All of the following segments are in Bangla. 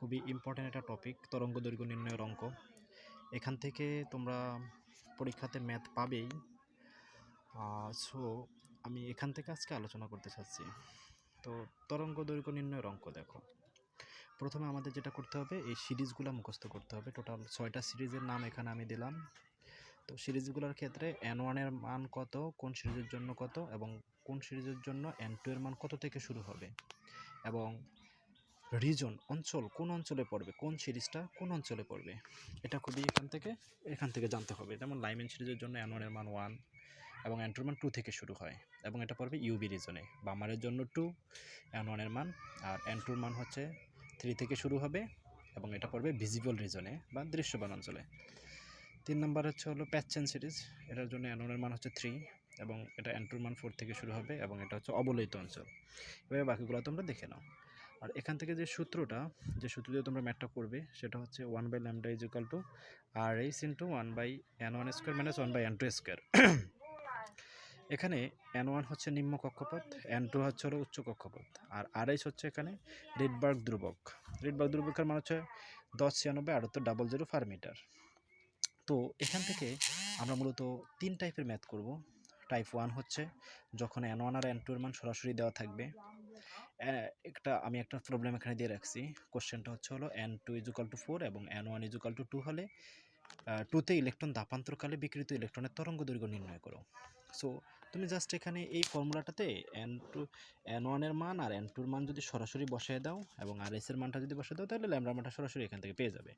খুবই ইম্পর্ট্যান্ট একটা টপিক তরঙ্গ দৈর্ঘ্য নির্ণয়ের অঙ্ক। এখান থেকে তোমরা পরীক্ষাতে ম্যাথ পাবেই। সো আমি এখান থেকে আজকে আলোচনা করতে চাচ্ছি। তো, তরঙ্গ দৈর্ঘ্য নির্ণয়ের অঙ্ক দেখো। প্রথমে আমাদের যেটা করতে হবে, এই সিরিজগুলো মুখস্থ করতে হবে। টোটাল ছয়টা সিরিজের নাম এখানে আমি দিলাম। তো, সিরিজগুলোর ক্ষেত্রে এন ওয়ানের মান কত, কোন সিরিজের জন্য কত, এবং কোন সিরিজের জন্য এন টু এর মান কত থেকে শুরু হবে। এবং রিজন অঞ্চল, কোন অঞ্চলে পড়বে? কোন সিরিজটা কোন অঞ্চলে পড়বে? এটা খুবই এখান থেকে এখান থেকে জানতে হবে। যেমন লাইমেন সিরিজের জন্য এন মান ওয়ান এবং এন মান টু থেকে শুরু হয় এবং এটা পড়বে ইউবি রিজনে বামারের জন্য টু এন ওয়ানের মান আর এন টুর মান হচ্ছে থ্রি থেকে শুরু হবে এবং এটা পড়বে ভিজিবল রিজনে বা দৃশ্যমান অঞ্চলে। তিন নম্বর হচ্ছে হলো প্যাচেন সিরিজ, এটার জন্য ওয়ানের মান হচ্ছে থ্রি এবং এটা এন টুর মান ফোর থেকে শুরু হবে এবং এটা হচ্ছে অবলোহিত অঞ্চল। এভাবে বাকিগুলো তোমরা দেখে নাও। আর এখান থেকে যে সূত্রটা, যে সূত্র দিয়ে তোমরা ম্যাথটা করবে, সেটা হচ্ছে one by lambda is equal to R H into one by N one square minus one by N two square এখানে এন ওয়ান হচ্ছে নিম্ন কক্ষপথ এন টু হচ্ছে হলো উচ্চ কক্ষপথ, আর আর এইচ হচ্ছে এখানে রিডবার্গ ধ্রুবক। রিডবার্গ ধ্রুবকের মান হচ্ছে দশ ছিয়ানব্বই আটাত্তর ডাবল জিরো ফার মিটার তো এখান থেকে আমরা মূলত তিন টাইপের ম্যাথ করব। টাইপ ওয়ান হচ্ছে যখন এন ওয়ান আর এন টু এর মান সরাসরি দেওয়া থাকবে একটা, আমি একটা প্রবলেম এখানে দিয়ে রাখছি। কোশ্চেনটা হচ্ছে হলো N two is equal to four এবং N one is equal to two হলে টুতে ইলেকট্রন দাপান্তরকালে বিকৃত ইলেকট্রনের তরঙ্গ দৈর্ঘ্য নির্ণয় করো। সো তুমি জাস্ট এখানে এই ফর্মুলাটাতে এন টু এন ওয়ানের মান আর এন টুর মান যদি সরাসরি বসিয়ে দাও এবং আর এসের মানটা যদি বসিয়ে দাও, তাহলে ল্যামডা মানটা সরাসরি এখান থেকে পেয়ে যাবে।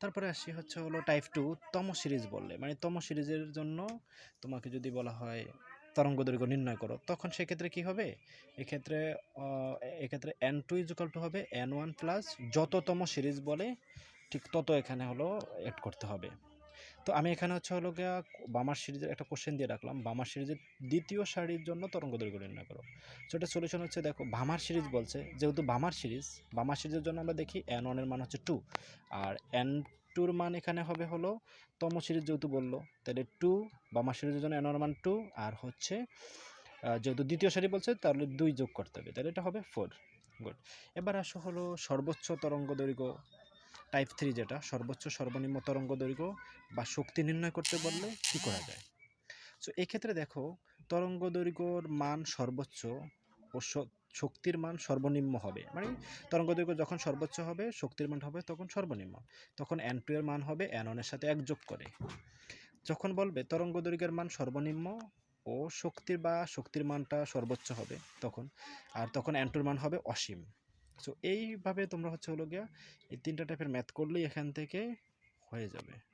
তারপরে আসি হচ্ছে হলো টাইপ টু তম সিরিজ বললে। মানে তম সিরিজের জন্য তোমাকে যদি বলা হয় তরঙ্গ দৈর্ঘ্য নির্ণয় করো। তখন সেক্ষেত্রে কি হবে? এক্ষেত্রে এক্ষেত্রে N two is equal to two N one plus যততম series বলে ঠিক তত এখানে হলো অ্যাড করতে হবে। তো আমি এখানে হচ্ছে হলো গিয়া বামার সিরিজের একটা কোশ্চেন দিয়ে রাখলাম। বামার সিরিজের দ্বিতীয় সারির জন্য তরঙ্গ দৈর্ঘ্য নির্ণয় করো। সো এটা সলিউশন হচ্ছে দেখো, বামার সিরিজ বলছে, যেহেতু বামার সিরিজ, বামার সিরিজের জন্য আমরা দেখি এন ওয়ানের মান হচ্ছে টু আর এন টুর মান এখানে হবে হলো তম সিরিজ যেহেতু বলল। তাহলে টু বামার সিরিজের জন্য এন মান টু আর হচ্ছে যেহেতু দ্বিতীয় সারি বলছে, তাহলে দুই যোগ করতে হবে। তাহলে এটা হবে ফোর গুড এবার আসো হলো সর্বোচ্চ তরঙ্গ দৈর্ঘ্য টাইপ থ্রি যেটা, সর্বোচ্চ সর্বনিম্ন তরঙ্গ দৈর্ঘ্য বা শক্তি নির্ণয় করতে বললে কী করা যায়? সো এক্ষেত্রে দেখো, তরঙ্গ দৈর্ঘ্যর মান সর্বোচ্চ ও শক্তির মান সর্বনিম্ন হবে। মানে তরঙ্গ দৈর্ঘ্য যখন সর্বোচ্চ হবে, শক্তির মান হবে তখন সর্বনিম্ন। তখন এন টু এর মান হবে ওয়ানের সাথে এক যোগ করে। যখন বলবে তরঙ্গ দৈর্ঘ্যের মান সর্বনিম্ন ও শক্তির বা শক্তির মানটা সর্বোচ্চ হবে তখন, আর তখন এন টুর মান হবে অসীম। সো এইভাবে তোমরা হচ্ছে হলো গিয়া এই তিনটা টাইপের ম্যাথ করলেই এখান থেকে হয়ে যাবে।